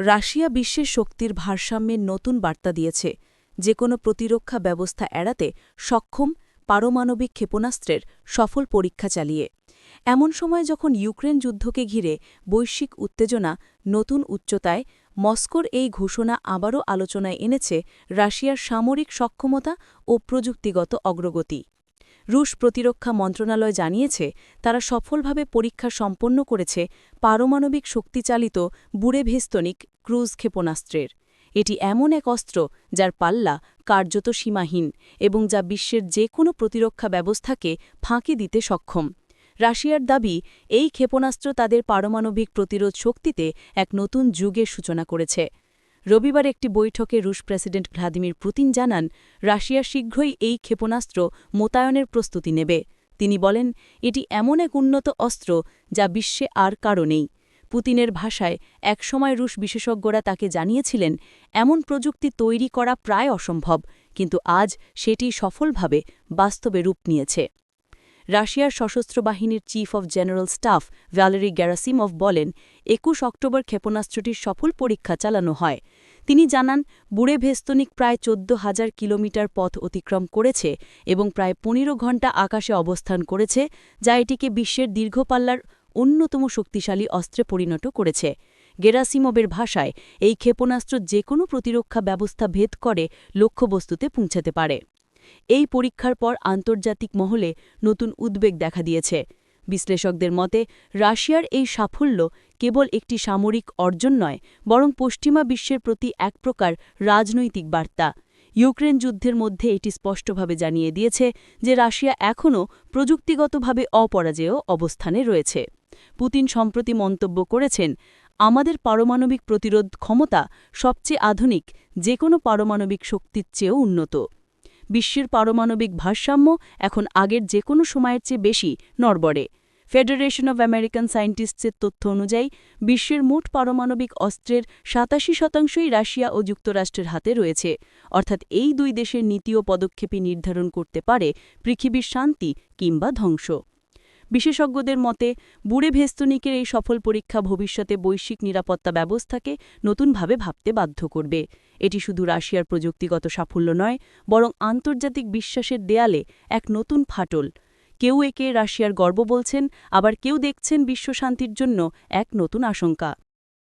Russia বিশ্বের শক্তির ভারসাম্যের নতুন বার্তা দিয়েছে। যে কোনো প্রতিরক্ষা ব্যবস্থা এড়াতে সক্ষম পারমাণবিক ক্ষেপণাস্ত্রের সফল পরীক্ষা চালিয়ে। এমন সময় যখন ইউক্রেন যুদ্ধকে ঘিরে বৈশ্বিক উত্তেজনা নতুন উচ্চতায়, মস্কোর এই ঘোষণা আবারও আলোচনায় এনেছে রাশিয়ার সামরিক সক্ষমতা ও প্রযুক্তিগত অগ্রগতি। রুশ প্রতিরক্ষা মন্ত্রণালয় জানিয়েছে, তারা সফলভাবে পরীক্ষা সম্পন্ন করেছে পারমাণবিক শক্তিচালিত বুড়েভেস্তনিক ক্রুজ ক্ষেপণাস্ত্রের। এটি এমন এক অস্ত্র যার পাল্লা কার্যত সীমাহীন এবং যা বিশ্বের যে কোনো প্রতিরক্ষা ব্যবস্থাকে ফাঁকি দিতে সক্ষম। রাশিয়ার দাবি, এই ক্ষেপণাস্ত্র তাদের পারমাণবিক প্রতিরোধ শক্তিতে এক নতুন যুগের সূচনা করেছে। রবিবার একটি বৈঠকে রুশ প্রেসিডেন্ট ভ্লাদিমির পুতিন জানান, রাশিয়া শীঘ্রই এই ক্ষেপণাস্ত্র মোতায়নের প্রস্তুতি নেবে। তিনি বলেন, এটি এমন এক উন্নত অস্ত্র যা বিশ্বে আর কারও নেই। পুতিনের ভাষায়, একসময় রুশ বিশেষজ্ঞরা তাকে জানিয়েছিলেন, এমন প্রযুক্তি তৈরি করা প্রায় অসম্ভব, কিন্তু আজ সেটি সফলভাবে বাস্তবে রূপ নিয়েছে। রাশিয়ার সশস্ত্র বাহিনীর chief of general staff Valery Gerasimov বলেন, একুশ অক্টোবর ক্ষেপণাস্ত্রটির সফল পরীক্ষা চালানো হয়। তিনি জানান, বুড়ে ভেস্তনিক প্রায় চোদ্দ হাজার কিলোমিটার পথ অতিক্রম করেছে এবং প্রায় পনেরো ঘণ্টা আকাশে অবস্থান করেছে, যা এটিকে বিশ্বের দীর্ঘপাল্লার অন্যতম শক্তিশালী অস্ত্রে পরিণত করেছে। গেরাসিমবের ভাষায়, এই ক্ষেপণাস্ত্র যে কোনো প্রতিরক্ষা ব্যবস্থা ভেদ করে লক্ষ্যবস্তুতে পৌঁছাতে পারে। এই পরীক্ষার পর আন্তর্জাতিক মহলে নতুন উদ্বেগ দেখা দিয়েছে। বিশ্লেষকদের মতে, রাশিয়ার এই সাফল্য কেবল একটি সামরিক অর্জন নয়, বরং পশ্চিমা বিশ্বের প্রতি এক প্রকার রাজনৈতিক বার্তা। ইউক্রেন যুদ্ধের মধ্যে এটি স্পষ্টভাবে জানিয়ে দিয়েছে যে রাশিয়া এখনও প্রযুক্তিগতভাবে অপরাজেয় অবস্থানে রয়েছে। পুতিন সম্প্রতি মন্তব্য করেছেন, আমাদের পারমাণবিক প্রতিরোধ ক্ষমতা সবচেয়ে আধুনিক যে কোনো পারমাণবিক শক্তির চেয়েও উন্নত। বিশ্বের পারমাণবিক ভারসাম্য এখন আগের যে কোনো সময়ের চেয়ে বেশি নড়বড়ে। ফেডারেশন অব আমেরিকান সায়েন্টিস্টসের তথ্য অনুযায়ী, বিশ্বের মোট পারমাণবিক অস্ত্রের সাতাশি শতাংশই রাশিয়া ও যুক্তরাষ্ট্রের হাতে রয়েছে। অর্থাৎ এই দুই দেশের নীতি ও পদক্ষেপই নির্ধারণ করতে পারে পৃথিবীর শান্তি কিংবা ধ্বংস। বিশেষজ্ঞদের মতে, বুড়ে ভেস্তনিকের এই সফল পরীক্ষা ভবিষ্যতে বৈশ্বিক নিরাপত্তা ব্যবস্থাকে নতুনভাবে ভাবতে বাধ্য করবে। এটি শুধু রাশিয়ার প্রযুক্তিগত সাফল্য নয়, বরং আন্তর্জাতিক বিশ্বাসের দেয়ালে এক নতুন ফাটল। কেউ একে রাশিয়ার গর্ব বলছেন, আবার কেউ দেখছেন বিশ্বশান্তির জন্য এক নতুন আশঙ্কা।